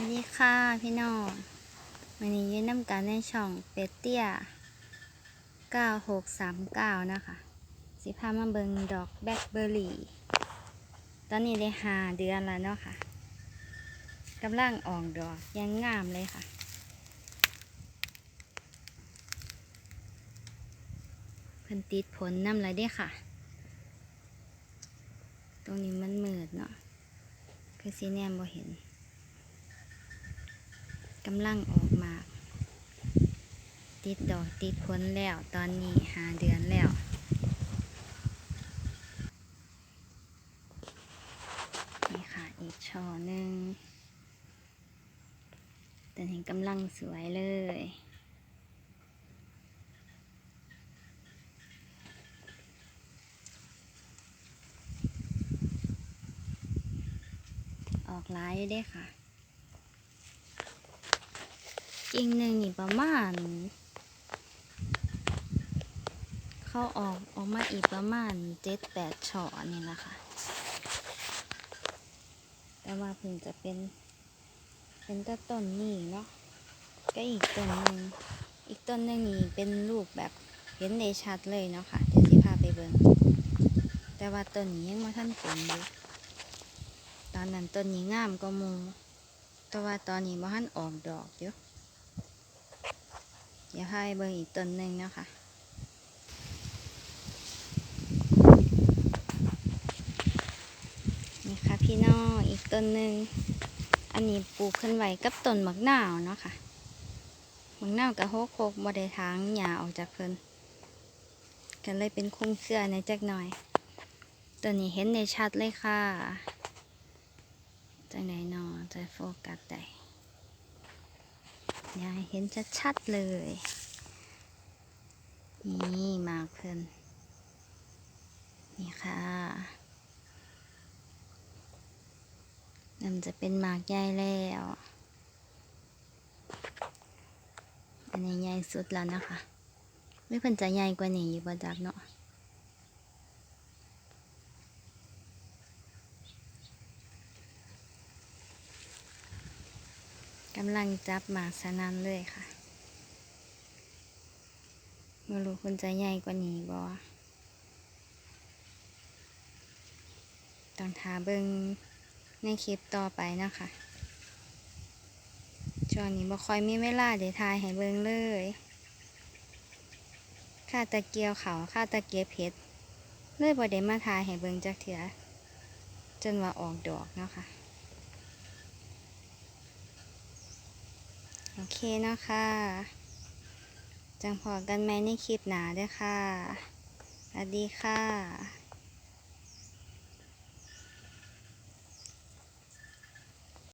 วัสดีค่ะพี่น้องวันนี้ยืนน้ำกันในช่องเป็ดเตี้ย9639 นะคะ สิพามาเบิงดอกแบล็คเบอร์รี่ ตอนนี้ได้หาเดือนแล้วเนาะค่ะกำลังออกดอกยังงามเลยค่ะเพิ่นติดผลน้ำไรได้ค่ะ ตรงนี้มันมืดเนาะคือสีแนมบ่เห็น กำลังออกมา ติดดอกติดผลแล้ว ตอนนี้หาเดือนแล้วนี่ค่ะอีกช่อหนึ่งแต่เห็นกำลังสวยเลยออกหลายอยู่เด้ค่ะ กิ่งหนึ่งนี่ประมาณ เข้าออกออกมาอีกประมาณเจ็ดแปดช่อนี่แหละค่ะ แต่ว่าเพิ่งจะเป็น เป็นต้นต้นนี่เนาะก็อีกต้นหนึ่งอีกต้นหนึ่งนี่เป็นลูกแบบเห็นได้ชัดเลยเนาะค่ะเดี๋ยวสิพาไปเบิ่งแต่ว่าต้นนี้ยังไม่ทันเป็นอยู่ตอนนั้นต้นนี้งามก็มูแต่ว่าตอนนี้บ่ทันออกดอกอยู่ เดี๋ยวให้เบิ่งอีกต้นหนึ่งนะคะนี่ค่ะพี่น้องอีกต้นหนึ่งอันนี้ปลูกขึ้นไว้กับต้นมักนาวเนาะค่ะมักนาวกับโฮกโคกบ่ได้ทางหญ้าออกจากเพิ่นกันเลยเป็นคุ้มเครือในจักหน่อยตัวนี้เห็นในชัดเลยค่ะจังไหนนอจะโฟกัสได้ ยากให้เห็นชัดๆเลย นี่มาเพิ่นนี่ค่ะนั่นจะเป็นหมากใหญ่แล้ว อันนี้ใหญ่สุดแล้วนะคะ ไม่เพิ่นจะใหญ่กว่านี้อยู่บ่จักเนาะ กำลังจับหมากสนันเลยค่ะไม่รู้คุณจะใหญ่กว่านี้บ่ต้องทาเบิงในคลิปต่อไปนะคะช่วงนี้บ่ค่อยมีเวลาเดี๋ยวทายให้เบิงเลยค่าตะเกียวเขาค่าตะเกียบเพชรเลยบ่ได้มาทายให้เบิงจักเถือจนว่าออกดอกเนาะค่ะ โอเคเนาะค่ะ จังพอกันไหมในคลิปหนาด้วยค่ะสวัสดีค่ะ